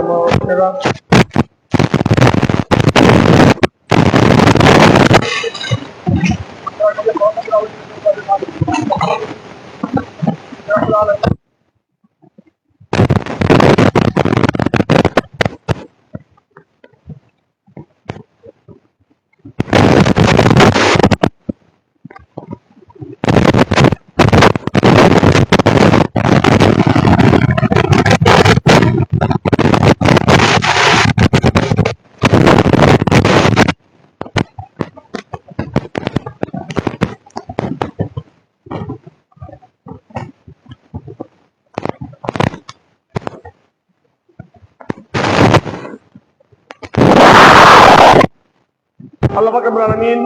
আমার অন্যরা পাকের আলমিন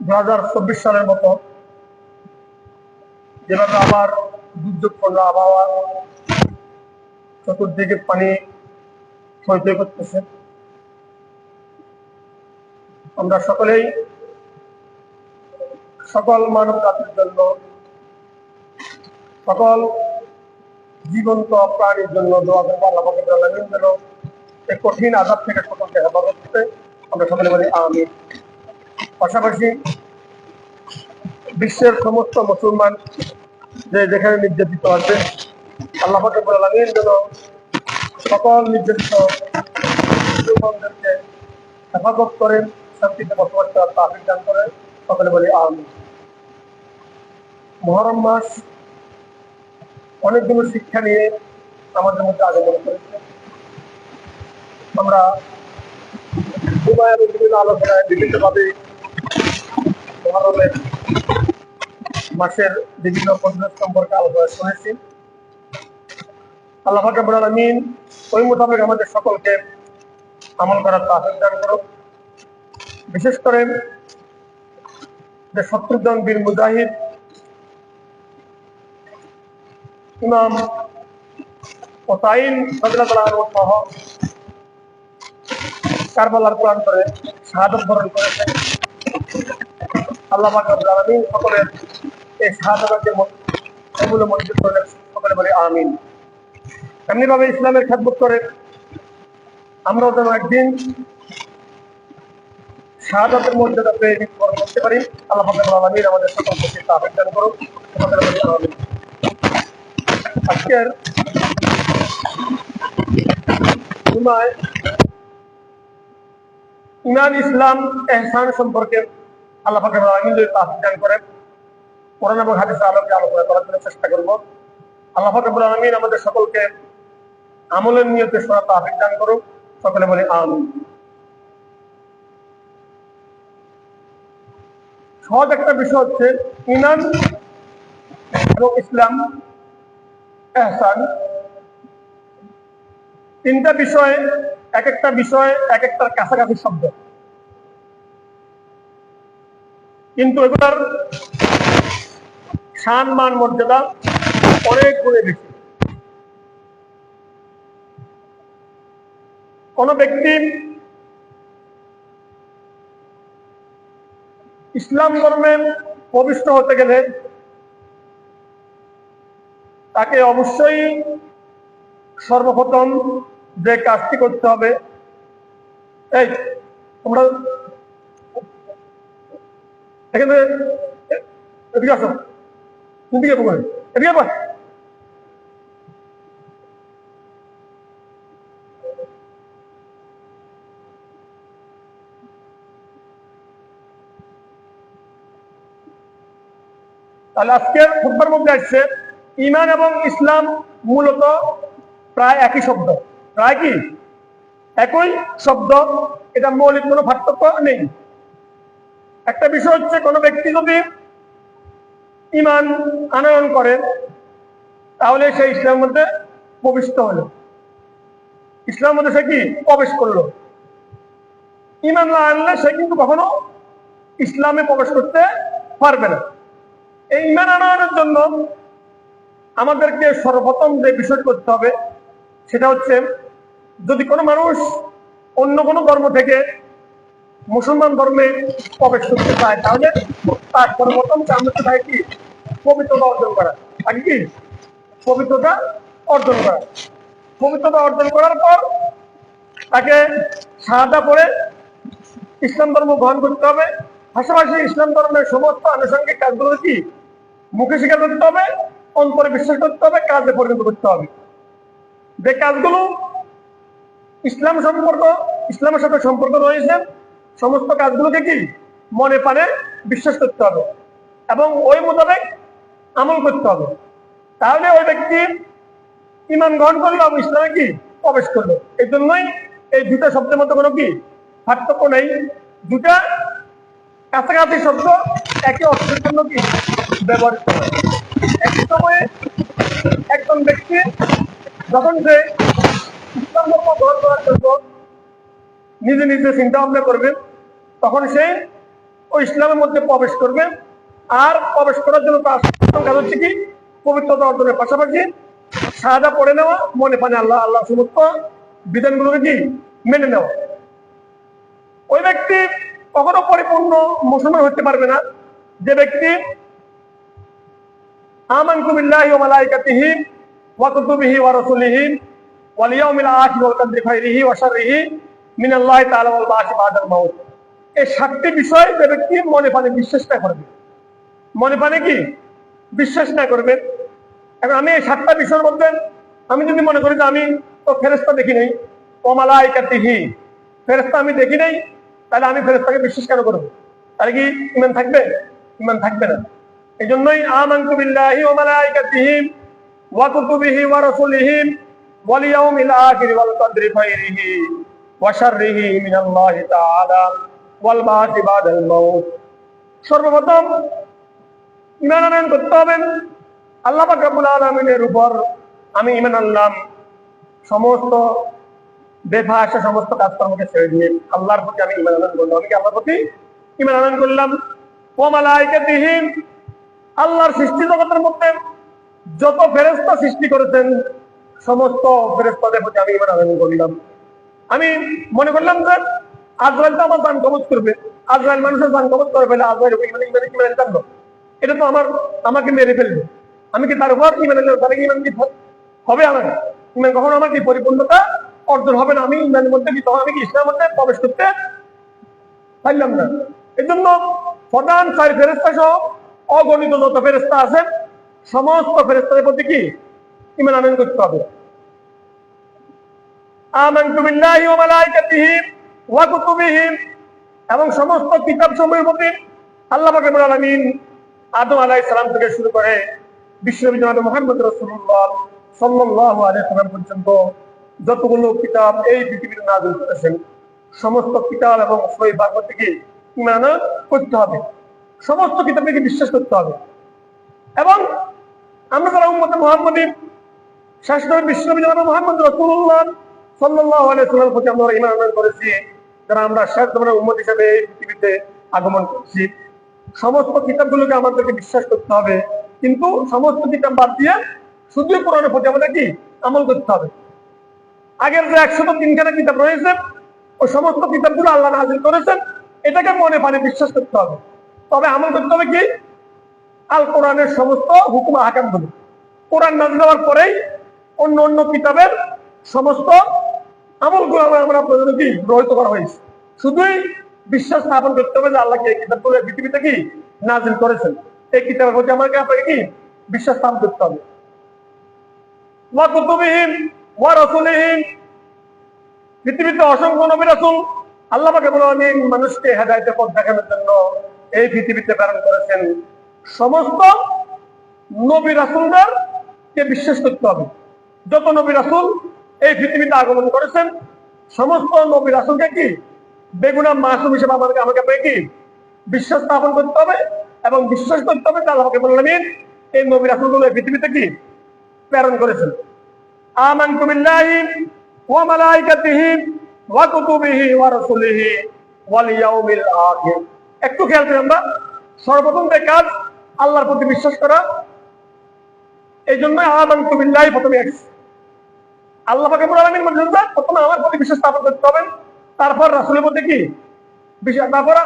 দু হাজার চব্বিশ সালের মতো যেভাবে আবার দুর্যোগপূর্ণ আবহাওয়া চতুর্দিকে পানি ক্ষয় করতেছে। আমরা সকলেই সকল মানব জাতির জন্য, সকল জীবন্ত প্রাণীর জন্য দোয়া করব আল্লাহ যেন এই কঠিন আঘাত থেকে সকলকে হেফাজত করতে আমরা সকলে বলি আমি পাশাপাশি বিশ্বের সমস্ত মুসলমান যে যেখানে নির্যাতিত আছে, আল্লাহ পাকের আলমিন যেন সকল নির্যাতিত মুসলমানদেরকে হেফাজত করেন, শান্তিতে বসবাস করার তাফিক দান করেন, সকলে বলি আমি মহরম মাস অনেকগুলো শিক্ষা নিয়ে আমাদের মধ্যে আগমন করেছে। আমরা হুমায়ুন বিভিন্ন আলোচনায় বিভিন্নভাবে মাসের বিভিন্ন পদ্ধতি সম্পর্কে আলোচনা শুনেছি। আল্লাহ ফাকাবুল আলমিন ওই মোতাবেক আমাদের সকলকে আমল করার তাফিক দান করুক। বিশেষ করে যে শত্রুদ্দান বীর মুজাহিদ, ইমাম ওতাইন সহ কারবালার প্রাণ করে, শাহাদত বরণ করেছেন আল্লাহ আলমিন সকলের এই শাহাদতকে এগুলো মঞ্জুর করে সকলে বলে আমিন। এমনি ভাবে ইসলামের খেদমত করে, আমরাও যেন একদিন শাহাদাতের মর্যাদা পেয়ে করতে পারি। আল্লাহ আলমিন আমাদের সকল প্রতি তাফিক দান করুন সকলে বলি আমিন। আজকের জুমায় ইমান ইসলাম এহসান সম্পর্কে আল্লাহ আলমিন যদি করেন। কোরআন এবং আলোচনা করার জন্য চেষ্টা করব। আল্লাহ আলমিন আমাদের সকলকে আমলের নিয়তে শোনা দান করুক। সকলে বলে আমিন। সহজ একটা বিষয় হচ্ছে ইমান এবং ইসলাম, এহসান তিনটা বিষয় এক একটা বিষয় এক একটার কাছাকাছি শব্দ। কিন্তু এগুলার সান, মান, মর্যাদা অনেক গুণে বেশি। কোন ব্যক্তি ইসলাম ধর্মে প্রবিষ্ট হতে গেলে তাকে অবশ্যই সর্বপ্রথম যে কাজটি করতে হবে। এই, তোমরা এখানে এদিকে আসো। এদিকে পকড়ে এদিকে পা তাহলে আজকের খুববার মধ্যে আসছে, ইমান এবং ইসলাম মূলত প্রায় একই শব্দ। প্রায় কি? একই শব্দ, এটা মৌলিক কোনো পার্থক্য নেই। একটা বিষয় হচ্ছে, কোনো ব্যক্তি যদি ইমান আনয়ন করে, তাহলে সে ইসলামের মধ্যে প্রবিষ্ট হলো। ইসলামের মধ্যে সে কি? প্রবেশ করল। ইমান না আনলে সে কিন্তু কখনো ইসলামে প্রবেশ করতে পারবে না। এই ইমান আনয়নের জন্য আমাদেরকে সর্বপ্রথম যে বিষয়টি করতে হবে, সেটা হচ্ছে যদি কোনো মানুষ অন্য কোনো ধর্ম থেকে মুসলমান ধর্মে প্রবেশ করতে চায়, তাহলে তার সর্বপ্রথম কাম হচ্ছে কি? পবিত্রতা অর্জন করা। আগে কি? পবিত্রতা অর্জন করা। পবিত্রতা অর্জন করার পর তাকে সাহায্য করে ইসলাম ধর্ম গ্রহণ করতে হবে। পাশাপাশি ইসলাম ধর্মের সমস্ত আনুষঙ্গিক কাজগুলো কি? মুখে স্বীকার করতে হবে, অন্তরে বিশ্বাস করতে হবে, কাজে পরিণত করতে হবে। যে কাজগুলো ইসলাম সম্পর্ক, ইসলামের সাথে সম্পর্ক রয়েছে, সমস্ত কাজগুলোকে কি? মনে পানে বিশ্বাস করতে হবে এবং ওই মোতাবেক আমল করতে হবে। তাহলে ওই ব্যক্তি ইমান গ্রহণ করল এবং ইসলামে কি? প্রবেশ করল। এই জন্যই এই দুটা শব্দের মধ্যে কোনো কি? পার্থক্য নেই। দুটা কাছাকাছি শব্দ একে অর্থের জন্য কি? ব্যবহৃত হয়। একই সময়ে একজন ব্যক্তি যখন সে নিজে নিজে চিন্তা ভাবনা তখন সে ইসলামের মধ্যে প্রবেশ করবে। আর প্রবেশ করার জন্য তার হচ্ছে কি? পবিত্রতা অর্জনের পাশাপাশি পড়ে নেওয়া, মনে পানে আল্লাহ আল্লাহ সমস্ত বিধানগুলোকে কি? মেনে নেওয়া। ওই ব্যক্তি কখনো পরিপূর্ণ মুসলমান হতে পারবে না। যে ব্যক্তি আমানতু বিল্লাহি ওয়া মালাইকাতিহি ওয়া ওয়া রাসূলিহি ওয়াল ইয়াউমিল আখির ওয়াল কদরি খাইরিহি ওয়া শাররিহি মিনাল্লাহি তাআলা ওয়াল বাসি বাদাল মাউত। এই সাতটি বিষয় যে ব্যক্তি মনে প্রাণে বিশ্বাস না করবে। মনে প্রাণে কি? বিশ্বাস না করবে। এখন আমি এই সাতটা বিষয়ের মধ্যে আমি যদি মনে করি যে আমি তো ফেরেস্তা দেখি নাই, ও মালাইকাতিহি ফেরেস্তা আমি দেখি নাই, তাহলে আমি ফেরেস্তাকে বিশ্বাস কেন করব? তাহলে কি ইমান থাকবে? ইমান থাকবে না। এই জন্যই আমানতু বিল্লাহি ওয়া মালাইকাতিহি ওয়া কুতুবিহি ওয়াল কদরি খাইরিহি ওয়া শাররিহি মিনাল্লাহি তাআলা ওয়াল বাসি বাদাল মাউত সর্বপ্রথম ইমান আনয়ন করতে হবে। আল্লাহ পাক রব্বুল আলামিনের উপর আমি ইমান আনলাম। সমস্ত বেফাসা, সমস্ত কাজকর্মকে ছেড়ে দিয়ে আল্লাহর প্রতি আমি ইমান আনয়ন করলাম আমি কি আল্লাহর প্রতি ইমান আনয়ন করলাম? ও মালাইকাতিহিম আল্লাহর সৃষ্টি জগতের মধ্যে যত ফেরেস্তা সৃষ্টি করেছেন সমস্ত ফেরেস্তাদের প্রতি আমি ইমান আনয়ন করলাম। আমি মনে করলাম যে আজরাইল তো আমার দান কবচ করবে। আজরাইল মানুষের দান কবচ করে ফেলে, আজরাইল ইমান ইমান জানলো এটা তো আমার, আমাকে মেরে ফেলবে আমি কি তার উপর ইমান তাহলে ইমান কি হবে? আমার। ইমান কখনো আমার কি পরিপূর্ণতা অর্জন হবে না? আমি ইমানের মধ্যে কি, তখন আমি কি ইসলামের মধ্যে প্রবেশ করতে পারলাম না। এর জন্য প্রধান চার ফেরেস্তা সহ অগণিত যত ফেরেস্তা আছে সমস্ত ফেরেস্তাদের প্রতি কি ইমান আনয়ন করতে হবে। আমানতু বিল্লাহি ওয়া মালাইকাতিহি ওয়া কুতুবিহি এবং সমস্ত কিতাব সমূহের প্রতি আল্লাহ পাক রব্বুল আলামিন আদম আলাইহিস সালাম থেকে শুরু করে জনাব মুহাম্মদ রাসূলুল্লাহ সাল্লাল্লাহু আলাইহি পর্যন্ত যতগুলো কিতাব এই পৃথিবীতে নাযিল করেছেন, সমস্ত কিতাব এবং সহি বাগবত থেকে ইমান করতে হবে। সমস্ত কিতাবকে বিশ্বাস করতে হবে। এবং আমরা যারা উম্মতে মুহাম্মদী বিশ্বনবী রাসূলুল্লাহ সাল্লাল্লাহু আলাইহি প্রতি আমরা আনয়ন করেছি যারা আমরা শেষ পৃথিবীতে আগমন করছি। সমস্ত কিতাবগুলোকে আমাদেরকে বিশ্বাস করতে হবে। কিন্তু সমস্ত কিতাব বাদ দিয়ে শুধু কোরআনের প্রতি আমাদের কি? আমল করতে হবে। আগের যে একশত তিনখানা কিতাব রয়েছে, ওই সমস্ত কিতাবগুলো আল্লাহ নাজিল করেছেন। এটাকে মনে পানে বিশ্বাস করতে হবে। তবে আমল করতে হবে কি? আল কোরআনের সমস্ত হুকুম হাকামগুলো কোরআন নাজিল হওয়ার পরেই অন্য অন্য কিতাবের সমস্ত আমলগুলো আমরা প্রয়োজনে কি গ্রহিত করা হয়েছে। শুধুই বিশ্বাস স্থাপন করতে হবে যে আল্লাহকে এই কিতাবগুলো পৃথিবীতে কি নাজিল করেছেন। এই কিতাবের প্রতি আমাকে আপনাকে কি বিশ্বাস স্থাপন করতে হবে। ওয়া ওয়া রাসূলিহিম পৃথিবীতে অসংখ্য নবী রাসূল আল্লাহ পাকে বলে আমি মানুষকে হেদায়েতের পথ দেখানোর জন্য এই পৃথিবীতে প্রেরণ করেছেন। সমস্ত নবী রাসূলদের কে বিশ্বাস করতে হবে। যত নবী রাসূল এই পৃথিবীতে আগমন করেছেন, সমস্ত নবী রাসূলকে কি? বেগুনা মাসুম হিসেবে আমাদেরকে আমাকে কি? বিশ্বাস স্থাপন করতে হবে এবং বিশ্বাস করতে হবে যে আল্লাহকে বললেন এই নবী রাসূলগুলো এই পৃথিবীতে কি? প্রেরণ করেছেন। আমানতু বিল্লাহি ওয়া মালাইকাতিহি ওয়া কুতুবিহি ওয়া রাসূলিহি ওয়াল ইয়াউমিল আখির। একটু খেয়াল করি আমরা, সর্বপ্রথম যে কাজ, আল্লাহর প্রতি বিশ্বাস করা। এই জন্য আমানতু বিল্লাহি প্রথমে আল্লাহ পাকে আলামিন বলছেন প্রথমে আমার প্রতি বিশ্বাস স্থাপন করতে হবে, তারপর রাসূলের মধ্যে কি তারপর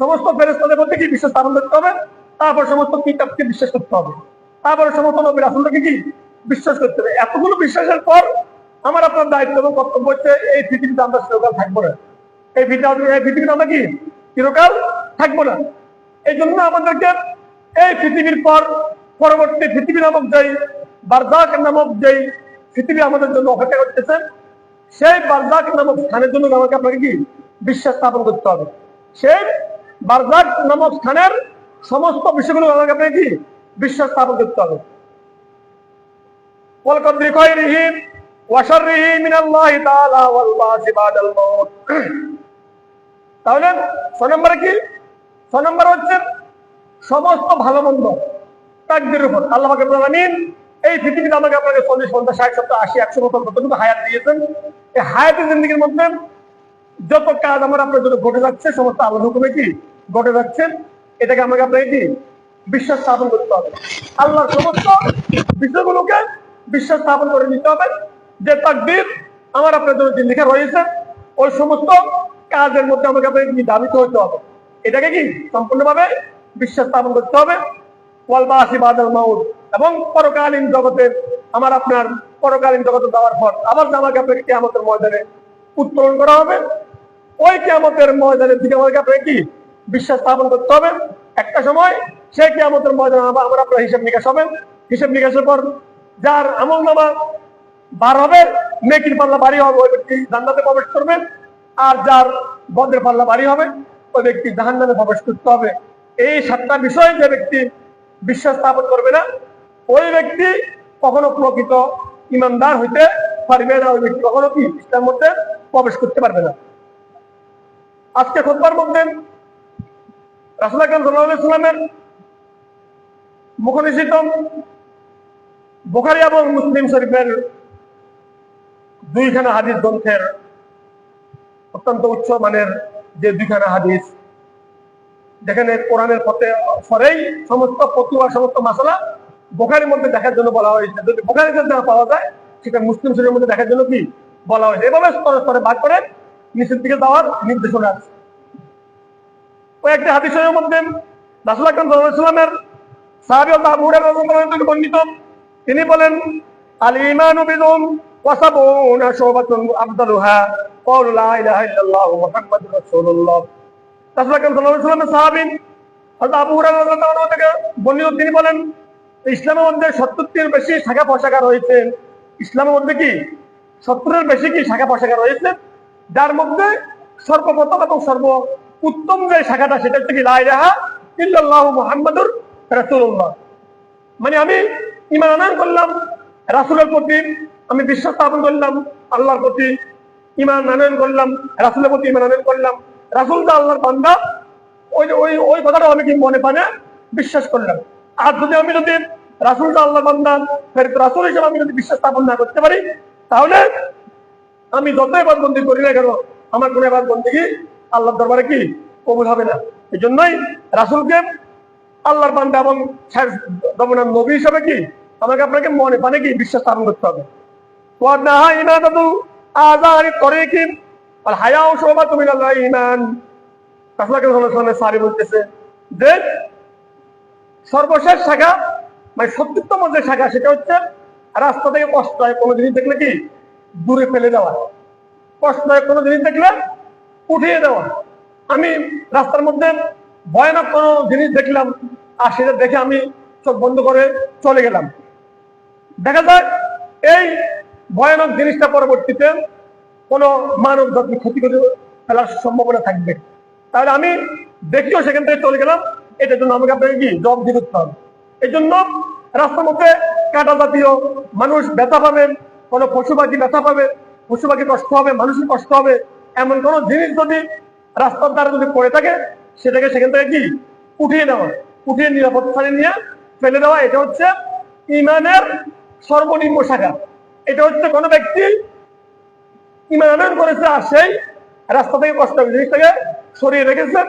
সমস্ত ফেরেশতাদের মধ্যে কি বিশ্বাস স্থাপন করতে হবে, তারপর সমস্ত কিতাবকে বিশ্বাস করতে হবে, তারপর সমস্ত নবী রাসূলকে কি বিশ্বাস করতে হবে। এতগুলো বিশ্বাসের পর আমার আপনার দায়িত্ব এবং কর্তব্য হচ্ছে এই পৃথিবীতে আমরা চিরকাল থাকব না। এই পৃথিবী, এই পৃথিবীতে আমরা কি চিরকাল থাকব না? এই জন্য আমাদেরকে এই পৃথিবীর পর পরবর্তী পৃথিবী নামক যেই বারদাক নামক যেই পৃথিবী আমাদের জন্য অপেক্ষা করতেছে। সেই বারজাক নামক স্থানের জন্য আমাকে আপনাকে কি? বিশ্বাস স্থাপন করতে হবে। সেই বারজাক নামক স্থানের সমস্ত বিষয়গুলো আমাকে আপনাকে কি? বিশ্বাস স্থাপন করতে হবে। মিনাল্লাহি তাআলা ওয়াল বাসিবাদাল মউত। তাহলে ছ নম্বরে কি? ছ নম্বর হচ্ছে সমস্ত ভালো মন্দ তাকদের উপর। আল্লাহ পাকের এই পৃথিবীতে আমাকে আপনাকে চল্লিশ, পঞ্চাশ, ষাট, সত্তর, আশি, একশো বছর কতটুকু হায়াত দিয়েছেন। এই হায়াতের জিন্দগির মধ্যে যত কাজ আমার আপনার জন্য ঘটে যাচ্ছে, সমস্ত আল্লাহ হুকুমে কি ঘটে যাচ্ছে, এটাকে আমাকে আপনাকে কি? বিশ্বাস স্থাপন করতে হবে। আল্লাহর সমস্ত বিষয়গুলোকে বিশ্বাস স্থাপন করে নিতে হবে যে তাকদির আমার আপনার জন্য লেখা রয়েছে। ওই সমস্ত কাজের মধ্যে আমাকে আপনাকে কি দাবিত হতে হবে। এটাকে কি? সম্পূর্ণভাবে বিশ্বাস স্থাপন করতে হবে। ওয়ালবাসী বাদল মাউদ এবং পরকালীন জগতে আমার আপনার পরকালীন জগতে যাওয়ার পর আবার আমাকে আপনাকে কেয়ামতের ময়দানে উত্তোলন করা হবে। ওই কেয়ামতের ময়দানের দিকে আমাকে আপনাকে কি? বিশ্বাস স্থাপন করতে হবে। একটা সময় সেই কেয়ামতের ময়দানে আমার আপনার হিসাব নিকাশ হবে। হিসাব নিকাশের পর যার আমল নামা বার হবে, নেকির পাল্লা বাড়ি হবে, ওই ব্যক্তি জান্নাতে প্রবেশ করবে। আর যার বদ্রের পাল্লা বাড়ি হবে, ওই ব্যক্তি জাহান্নামে প্রবেশ করতে হবে। এই সাতটা বিষয় যে ব্যক্তি বিশ্বাস স্থাপন করবে না ওই ব্যক্তি কখনো প্রকৃত ইমানদার হইতে পারবে না, ওই ব্যক্তি কখনো কি ইসলাম মধ্যে প্রবেশ করতে পারবে না। আজকে খোদবার মধ্যে রাসুল আকরাম সাল্লাল্লাহু সাল্লামের মুখনিষিত বুখারী এবং মুসলিম শরীফের দুইখানা হাদিস গ্রন্থের অত্যন্ত উচ্চ মানের যে দুইখানা হাদিস, যেখানে কোরআনের পথে ফরেই সমস্ত প্রতিভা সমস্ত মশলা বোখারির মধ্যে দেখার জন্য বলা হয়েছে যদি বোখারিতে না পাওয়া যায়, সেটা মুসলিম শরীরের মধ্যে দেখার জন্য কি বলা হয়েছে এভাবে স্তরে স্তরে ভাগ করে নিচের দিকে যাওয়ার নির্দেশনা আছে। ওই একটি হাদিসের মধ্যে রাসুল আকরাম সাহাবী বর্ণিত। তিনি বলেন আল শুবাতুন আফদালুহা। লা ইলাহা ইল্লাল্লাহ মুহাম্মাদুর রাসূলুল্লাহ। রাসূল আকরাম সাহাবী আবু থেকে বর্ণিত তিনি বলেন ইসলামের মধ্যে সত্তরটির বেশি শাখা পোশাকা রয়েছে। ইসলামের মধ্যে কি? সত্তরের বেশি কি শাখা পোশাকা রয়েছে? যার মধ্যে সর্বপ্রথম এবং সর্ব উত্তম যে শাখাটা সেটা হচ্ছে কি লা ইলাহা ইল্লাল্লাহু মুহাম্মাদুর রাসূলুল্লাহ। মানে আমি ইমান আনয়ন করলাম, রাসূলের প্রতি আমি বিশ্বাস স্থাপন করলাম, আল্লাহর প্রতি ইমান আনয়ন করলাম, রাসূলের প্রতি ইমান আনয়ন করলাম। রাসূল তো আল্লাহর বান্দা, ওই ওই ওই কথাটা আমি কি মনে পানে বিশ্বাস করলাম। আর যদি আমি যদি রাসূল তো আল্লাহর বান্দা ফের রাসূল হিসেবে আমি যদি বিশ্বাস স্থাপন না করতে পারি, তাহলে আমি যত এবার বন্দি করি না কেন, আমার কোনো এবার বন্দি আল্লাহর দরবারে কি? কবুল হবে না। এই জন্যই রাসুলকে আল্লাহর বান্দা এবং দমনার নবী হিসাবে কি? আমাকে আপনাকে মনে পানে কি? বিশ্বাস স্থাপন করতে হবে। আজারি করে কি আর হায়াও শোভা তুমি আল্লাহ ইমান। রাসুলাকে সারি বলতেছে যে সর্বশেষ শাখা মানে সত্যতম যে শাখা সেটা হচ্ছে রাস্তা থেকে কষ্ট হয় কোনো জিনিস দেখলে কি? দূরে ফেলে দেওয়া। কষ্ট হয় কোনো জিনিস দেখলে উঠিয়ে দেওয়া। আমি রাস্তার মধ্যে ভয়ানক কোনো জিনিস দেখলাম, আর সেটা দেখে আমি চোখ বন্ধ করে চলে গেলাম। দেখা যায়, এই ভয়ানক জিনিসটা পরবর্তীতে কোনো মানব জাতির ক্ষতি করে ফেলার সম্ভাবনা থাকবে। তাহলে আমি দেখিও সেখান থেকে চলে গেলাম। এটার জন্য আমাকে আপনাকে কি জব দিয়ে করতে হবে? এই জন্য রাস্তার মধ্যে কাটা জাতীয় মানুষ ব্যথা পাবেন কোনো পশু পাখি ব্যথা পাবে পশু পাখি কষ্ট হবে, মানুষের কষ্ট হবে, এমন কোনো জিনিস যদি রাস্তার দ্বারা যদি পড়ে থাকে, সেটাকে সেখান থেকে কি? উঠিয়ে দেওয়া উঠিয়ে নিরাপদ স্থানে নিয়ে ফেলে দেওয়া এটা হচ্ছে ইমানের সর্বনিম্ন শাখা। এটা হচ্ছে কোনো ব্যক্তি ইমান করেছে আর সেই রাস্তা থেকে কষ্ট হবে, জিনিসটাকে সরিয়ে রেখেছে।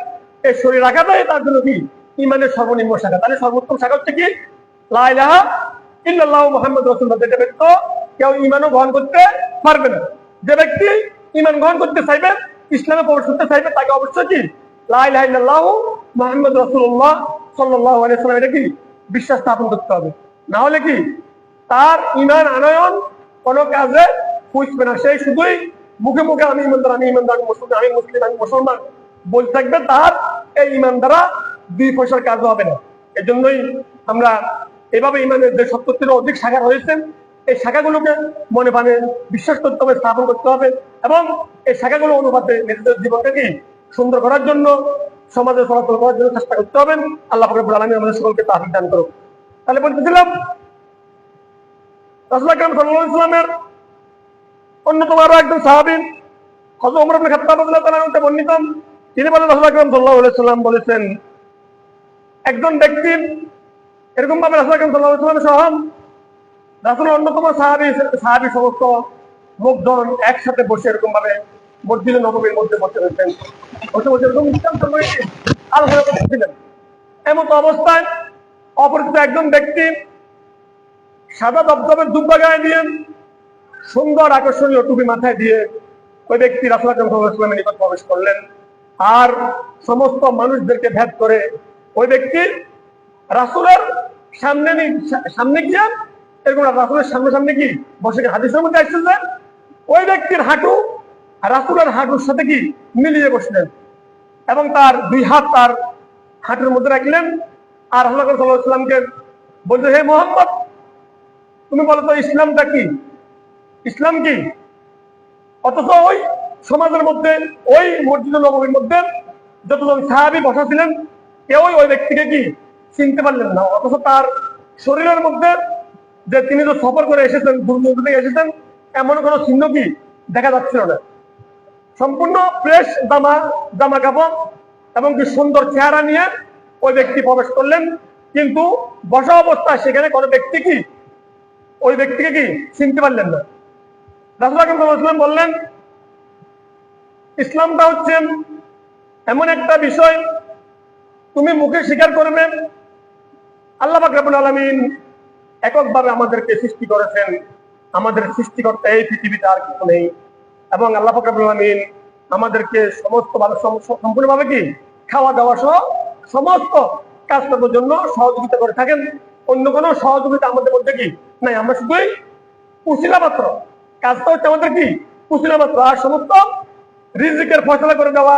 এই রাখাটাই তার জন্য কি? ইমানের সর্বনিম্ন শাখা। তাহলে সর্বোত্তম শাখা হচ্ছে কি? লাইলাহা মোহাম্মদ রসুল্লাহ যেটা কেউ ইমানও গ্রহণ করতে পারবে না, যে ব্যক্তি ইমান গ্রহণ করতে চাইবে, ইসলামে প্রবেশ করতে চাইবে, তাকে অবশ্যই কি? মোহাম্মদ রসুল্লাহ সাল্লাহ এটা কি? বিশ্বাস স্থাপন করতে হবে। না হলে কি? তার ইমান আনয়ন কোনো কাজে পুষবে না। সেই শুধুই মুখে মুখে, আমি ইমানদার আমি ইমানদার মুসলিম, আমি মুসলিম, আমি মুসলমান। বলতে থাকবে তার এই ইমান দ্বারা দুই পয়সার কাজ হবে না। এজন্যই আমরা এভাবে ইমানের যে সত্তরটির অধিক শাখা রয়েছে, এই শাখাগুলোকে মনে প্রাণে বিশ্বাস করতে হবে, স্থাপন করতে হবে এবং এই শাখাগুলো অনুপাতে নিজেদের জীবনকে কি সুন্দর করার জন্য, সমাজে চলাচল করার জন্য চেষ্টা করতে হবে। আল্লাহ ফকর আলমী আমাদের সকলকে তাহিদ দান করুক। তাহলে বলতেছিলাম, রাসুল আকরাম সাল্লাল্লাহু আলাইহি সাল্লামের অন্যতম আরও একজন সাহাবী, হযরত ওমর ইবনে খাত্তাব রাদিয়াল্লাহু তাআলা বর্ণিত। তিনি বলেন, রাসূল আকরাম আলাইহি সাল্লাম বলেছেন, একজন ব্যক্তি এরকম ভাবে রাসূল আকরাম আলাইহি সাল্লাম সহ রাসূলের অন্যতম সাহাবী সাহাবী সমস্ত লোকজন একসাথে বসে এরকম ভাবে মসজিদে নবমীর মধ্যে বসে রয়েছেন। বসে বসে এরকম আলোচনা এমত অবস্থায় অপরিচিত একজন ব্যক্তি সাদা দবদবের দুব্বা গায়ে দিয়ে সুন্দর আকর্ষণীয় টুপি মাথায় দিয়ে ওই ব্যক্তি রাসুল আকরম সাল্লামের নিকট প্রবেশ করলেন। আর সমস্ত মানুষদেরকে ভেদ করে ওই ব্যক্তি রাসুলের সামনে সামনে গিয়ে এরকম রাসুলের সামনে সামনে কি? বসে হাদিসের মধ্যে আসছে ওই ব্যক্তির হাঁটু রাসুলের হাঁটুর সাথে কি? মিলিয়ে বসলেন এবং তার দুই হাত তার হাঁটুর মধ্যে রাখলেন। আর আল্লাহ সাল্লাহ সাল্লামকে বলছে, হে মোহাম্মদ, তুমি বলো তো ইসলামটা কি? ইসলাম কি? অথচ ওই সমাজের মধ্যে, ওই মসজিদ নবমীর মধ্যে যতজন সাহাবি বসা ছিলেন, কেউই ওই ব্যক্তিকে কি চিনতে পারলেন না। অথচ তার শরীরের মধ্যে যে তিনি তো সফর করে এসেছেন দূর থেকে এসেছেন, এমন কোনো চিহ্ন কি দেখা যাচ্ছিল না। সম্পূর্ণ ফ্রেশ জামা জামা কাপড় এবং কি সুন্দর চেহারা নিয়ে ওই ব্যক্তি প্রবেশ করলেন। কিন্তু বসা অবস্থায় সেখানে কোনো ব্যক্তি কি, ওই ব্যক্তিকে কি চিনতে পারলেন না। রাসুল আকরম বললেন ইসলামটা হচ্ছে এমন একটা বিষয়, তুমি মুখে স্বীকার করবে, আল্লাহ পাক রব্বুল আলামিন এককভাবে আমাদেরকে সৃষ্টি করেছেন, আমাদের সৃষ্টিকর্তা এই পৃথিবীতে আর কিছু নেই। এবং আল্লাহ পাক রব্বুল আলামিন আমাদেরকে সমস্ত ভাবে সম্পূর্ণভাবে কি? খাওয়া দাওয়া সহ সমস্ত কাজ করার জন্য সহযোগিতা করে থাকেন। অন্য কোনো সহযোগিতা আমাদের মধ্যে কি নাই? আমরা শুধুই কুশিলা মাত্র কাজটা হচ্ছে আমাদের কি? কুশিলা মাত্র আর সমস্ত রিজিকের ফসলা করে দেওয়া,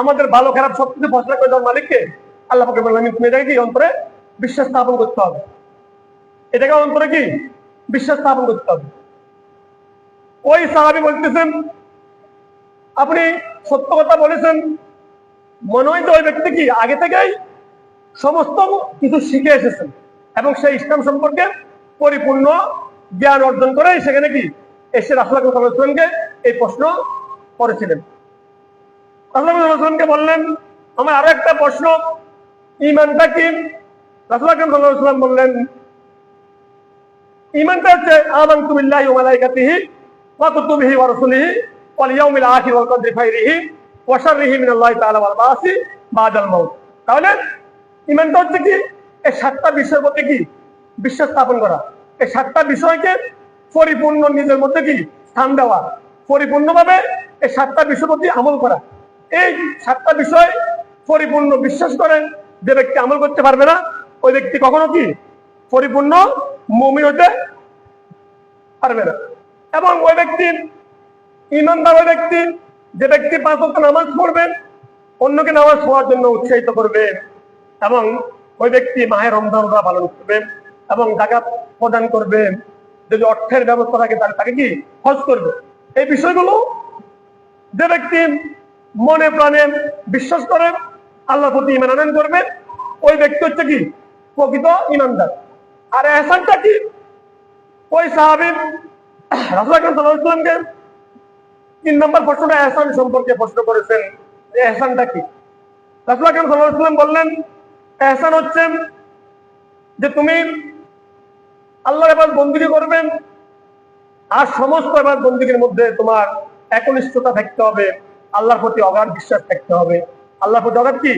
আমাদের ভালো, খারাপ সবকিছু ফসলা করে দেওয়ার মালিককে আল্লাহ পাকে বললাম তুমি এটাকে কি অন্তরে বিশ্বাস স্থাপন করতে হবে? এটাকে অন্তরে কি? বিশ্বাস স্থাপন করতে হবে। ওই সাহাবি বলতেছেন, আপনি সত্য কথা বলেছেন। মনে হয় ওই ব্যক্তি কি আগে থেকেই সমস্ত কিছু শিখে এসেছেন এবং সেই ইসলাম সম্পর্কে পরিপূর্ণ জ্ঞান অর্জন করে সেখানে কি এসে রাসুলামকে এই প্রশ্ন করেছিলেন। রাসুলামকে বললেন আমার আরও একটা প্রশ্ন ইমানটা কি? রাসুলাম বললেন ইমানটা হচ্ছে ওয়া ওয়াল ইয়াউমিল আখির ওয়াল কদরি খাইরিহি ওয়া শাররিহি মিনাল্লাহি তাআলা ওয়াল বাদাল মাউত। তাহলে ইমানটা হচ্ছে কি? এই সাতটা বিষয়ের মধ্যে কি? বিশ্বাস স্থাপন করা। এই সাতটা বিষয়কে পরিপূর্ণ নিজের মধ্যে কি? স্থান দেওয়া। পরিপূর্ণভাবে এই সাতটা বিষয়ের প্রতি আমল করা। এই সাতটা বিষয় পরিপূর্ণ বিশ্বাস করেন, যে ব্যক্তি আমল করতে পারবে না, ওই ব্যক্তি কখনো কি পরিপূর্ণ মমি হতে পারবে না। এবং ওই ব্যক্তির ইমানদার ওই ব্যক্তি, যে ব্যক্তি পাঁচ নামাজ পড়বেন, অন্যকে নামাজ পড়ার জন্য উৎসাহিত করবে এবং ওই ব্যক্তি মায়ের রমজান রোজা পালন করবে এবং জাকাত প্রদান করবে। যদি অর্থের ব্যবস্থা থাকে তাহলে তাকে কি? হজ করবে। এই বিষয়গুলো যে ব্যক্তি মনে প্রাণে বিশ্বাস করেন, আল্লাহর প্রতি ইমান আনয়ন করবে ওই ব্যক্তি হচ্ছে কি? প্রকৃত ইমানদার আর এহসানটা কি? ওই সাহাবিব রাসুল আকরাম তিন নম্বর প্রশ্নটা এহসান সম্পর্কে প্রশ্ন করেছেন। যে এহসানটা কি? রাসুল আকরাম সাল্লাল্লাহু বললেন, এহসান হচ্ছে যে তুমি আল্লাহর এবার বন্দিগি করবেন, আর সমস্ত এবার বন্দিগির মধ্যে তোমার একনিষ্ঠতা থাকতে হবে। আল্লাহর প্রতি অগাধ বিশ্বাস থাকতে হবে। আল্লাহর প্রতি অগাধ কি?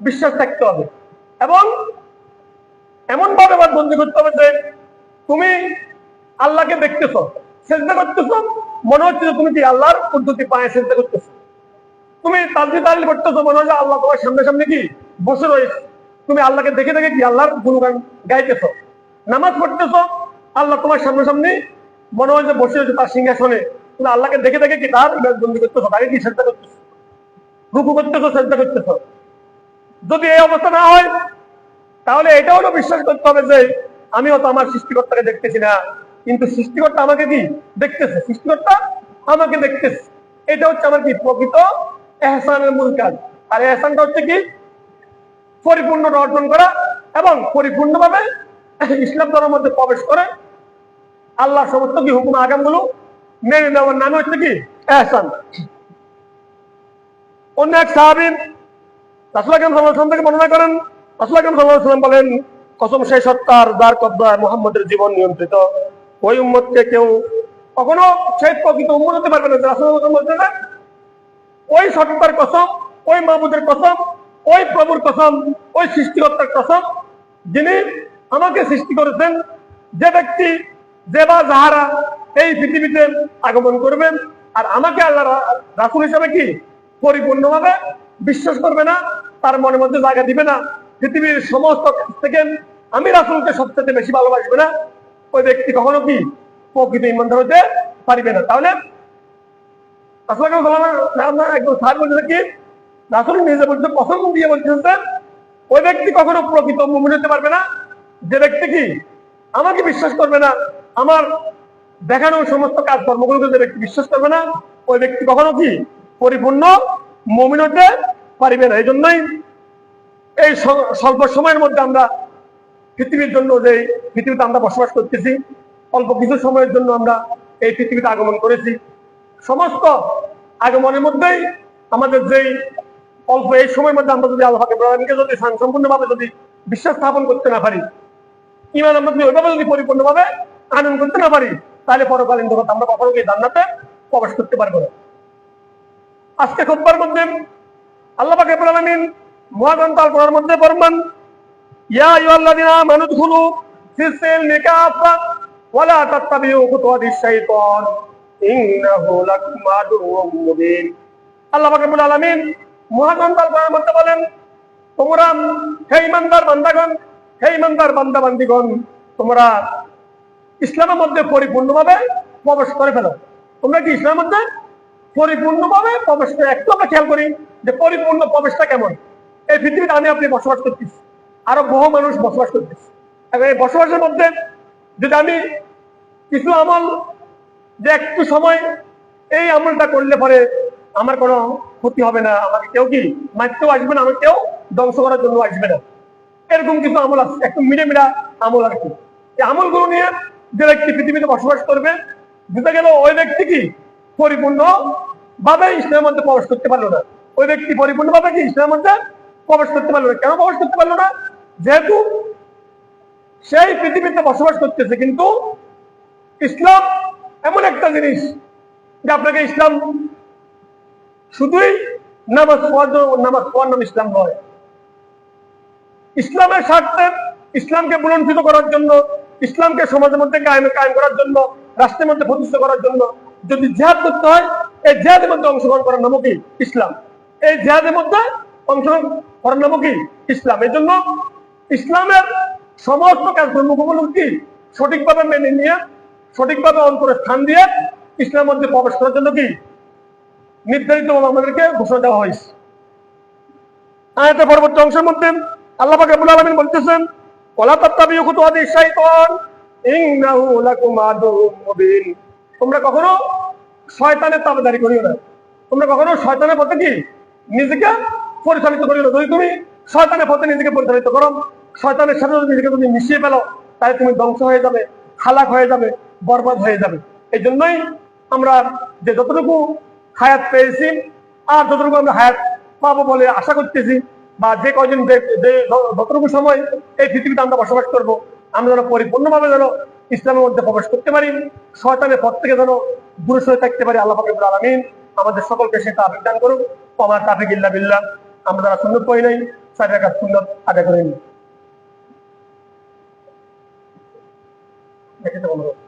বিশ্বাস থাকতে হবে। এবং এমন ভাবে এবার বন্দি করতে হবে যে, তুমি আল্লাহকে দেখতেছো, চেষ্টা করতেছো, মনে হচ্ছে যে তুমি কি আল্লাহর পদ্ধতি পায়ে চেষ্টা করতেছো। তুমি তাজবি তালিল করতেছো, মনে হয় আল্লাহ তোমার সামনে সামনে কি? বসে রয়েছে। তুমি আল্লাহকে দেখে দেখে কি আল্লাহর গুণগান গাইতেছো? নামাজ পড়তেছো, আল্লাহ তোমার সামনে সামনে মনে হয় যে বসে রয়েছে তার সিংহাসনে। তুমি আল্লাহকে দেখে দেখে কি তার বন্দি করতেছো, তাকে কি চেষ্টা করতেছো? রুকু করতেছো চেষ্টা করতেছো? যদি এই অবস্থা না হয়, তাহলে এটা হলো বিশ্বাস করতে হবে যে, আমিও তো আমার সৃষ্টিকর্তাকে দেখতেছি না। কিন্তু সৃষ্টিকর্তা আমাকে কি দেখতেছে? সৃষ্টিকর্তা আমাকে দেখতেছে। এটা হচ্ছে আমার কি প্রকৃত এহসানের মূল কাজ। আর এহসানটা হচ্ছে কি? পরিপূর্ণটা অর্জন করা এবং পরিপূর্ণভাবে ইসলাম ধর্মের মধ্যে প্রবেশ করে আল্লাহ সমস্ত কি হুকুম, আগামগুলো মেনে নেওয়ার নামে হচ্ছে কি? এহসান। অন্য এক সাহাবিন রাসুলাকাম থেকে বর্ণনা করেন রাসুলাকাম বলেন, কসম সেই সত্তার যার কব্দায় মোহাম্মদের জীবন নিয়ন্ত্রিত? ওই উম্মতকে কেউ কখনো সেই প্রকৃত উম্মত হতে পারবে না। রাসুল বলতে না ওই সততার কসম, ওই মাহবুদের কসম, ওই প্রভুর কসম, ওই সৃষ্টিকর্তার কসম, যিনি আমাকে সৃষ্টি করেছেন, যে ব্যক্তি যে বা যাহারা এই পৃথিবীতে আগমন করবেন, আর আমাকে আল্লাহ রাসুল হিসাবে কি পরিপূর্ণভাবে বিশ্বাস করবে না, তার মনের মধ্যে জায়গা দিবে না? পৃথিবীর সমস্ত কাছ থেকে আমি রাসূলকে সবচেয়ে বেশি ভালোবাসবে না। ওই ব্যক্তি কখনো কি প্রকৃত ইমানদার হতে পারিবে না? তাহলে কি, রাসূল নিজে বলছে কসম দিয়ে বলছেন ওই ব্যক্তি কখনো প্রকৃত মুমিন হতে পারবে না। যে ব্যক্তি কি আমাকে বিশ্বাস করবে না আমার দেখানো সমস্ত কাজ কর্মগুলোকে যে ব্যক্তি বিশ্বাস করবে না। ওই ব্যক্তি কখনো কি পরিপূর্ণ মমিন হতে পারিবে না। এই জন্যই এই স্বল্প সময়ের মধ্যে আমরা পৃথিবীর জন্য যে পৃথিবীতে আমরা বসবাস করতেছি, অল্প কিছু সময়ের জন্য আমরা এই পৃথিবীতে আগমন করেছি। সমস্ত আগমনের মধ্যেই আমাদের যেই অল্প এই সময়ের মধ্যে আমরা যদি আল্লাহ ইব্রাহিমকে যদি সম্পূর্ণভাবে যদি বিশ্বাস স্থাপন করতে না পারি ইমান আমরা যদি ওইভাবে যদি পরিপূর্ণভাবে আনন্দ করতে না পারি, তাহলে পরকালীন জগৎ আমরা কখনো গিয়ে জান্নাতে প্রবেশ করতে পারব না? আজকে খোদ্বার মধ্যে আল্লাহ পাক আলামিন মহাগ্রন্থ কোরআনের মধ্যে ফরমান ইয়া আইয়ুহাল্লাযিনা আমানু দুখুলু ফিস-সিলমি কাফা ওয়ালা তাত্তাবিউ খুতুওয়াতিশ শাইতান, ইন্নাহু লাকুম আদুউম মুবিন। আল্লাহ পাক রব্বুল আলামিন মহাগ্রন্থ কোরআনের মধ্যে বলেন, তোমরা হে ইমানদার বান্দাগণ, হে ইমানদার বান্দা বান্দিগণ তোমরা ইসলামের মধ্যে পরিপূর্ণভাবে প্রবেশ করে ফেলো। তোমরা কি ইসলামের মধ্যে পরিপূর্ণভাবে প্রবেশ করে একটু আমরা খেয়াল করি যে পরিপূর্ণ প্রবেশটা কেমন। এই পৃথিবীতে আমি আপনি বসবাস করতেছি। আরও বহু মানুষ বসবাস করতেছি। এখন এই বসবাসের মধ্যে যদি আমি কিছু আমল যে একটু সময় এই আমলটা করলে পরে আমার কোনো ক্ষতি হবে না। আমাকে কেউ কি মারতেও আসবে না? আমাকে কেউ ধ্বংস করার জন্য আসবে না। এরকম কিছু আমল আছে। একটু মিডে মিডা আমল আর কি। এই আমলগুলো নিয়ে যে ব্যক্তি পৃথিবীতে বসবাস করবে বুঝতে গেল ওই ব্যক্তি কি? পরিপূর্ণ ভাবে ইসলামের মধ্যে প্রবেশ করতে পারল না। ওই ব্যক্তি পরিপূর্ণ ভাবে কি ইসলামের মধ্যে প্রবেশ করতে পারল না? কেন প্রবেশ করতে পারল না? যেহেতু সেই পৃথিবীতে বসবাস করতেছে, কিন্তু ইসলাম এমন একটা জিনিস যে আপনাকে ইসলাম শুধুই নামাজ পড়ার জন্য, নামাজ পড়ার নাম ইসলাম নয় ইসলামের স্বার্থে ইসলামকে বুলঞ্চিত করার জন্য ইসলামকে সমাজের মধ্যে কায়েম করার জন্য, রাষ্ট্রের মধ্যে প্রতিষ্ঠা করার জন্য যদি জেহাদ করতে হয়, এই জেহাদের মধ্যে অংশগ্রহণ করার নামও কি? ইসলাম। এই জেহাদের মধ্যে অংশগ্রহণ করার নামও কি? ইসলাম। এই জন্য ইসলামের সমস্ত কাজকর্মগুলো কি? সঠিকভাবে মেনে নিয়ে, সঠিকভাবে অন্তরে স্থান দিয়ে ইসলামের মধ্যে প্রবেশ করার জন্য কি? নির্ধারিত আমাদেরকে ঘোষণা দেওয়া হয়েছে। আয়াতের পরবর্তী অংশের মধ্যে আল্লাহ পাক আলামিন বলতেছেন ওয়ালা তাত্তাবিউ খুতুওয়াতিশ শাইতান ইন্নাহু লাকুম তোমরা কখনো শয়তানের তাবেদারি করিও না। তোমরা কখনো শয়তানের পথে কি? নিজেকে পরিচালিত করিও না। যদি তুমি শয়তানের পথে নিজেকে পরিচালিত করো, শয়তানের সাথে যদি নিজেকে তুমি মিশিয়ে ফেলো, তাহলে তুমি ধ্বংস হয়ে যাবে হালাক হয়ে যাবে, বরবাদ হয়ে যাবে। এই জন্যই আমরা যে যতটুকু হায়াত পেয়েছি, আর যতটুকু আমরা হায়াত পাবো বলে আশা করতেছি বা যে কয়জন যে- যতটুকু সময় এই পৃথিবীতে আমরা বসবাস করব, আমরা যেন পরিপূর্ণভাবে যেন ইসলামের মধ্যে প্রবেশ করতে পারি, শয়তানের পথ থেকে যেন দূরে সরে থাকতে পারি, আল্লাহ ফাকিবুল আলমিন আমাদের সকলকে সেটা আবেদন করুক। আমার তাফিক ইল্লা বিল্লাহ। আমরা যারা সুন্নত করি নাই সাইডের কাজ সুন্নত আদায় করে নিই দেখেছে বন্ধুরা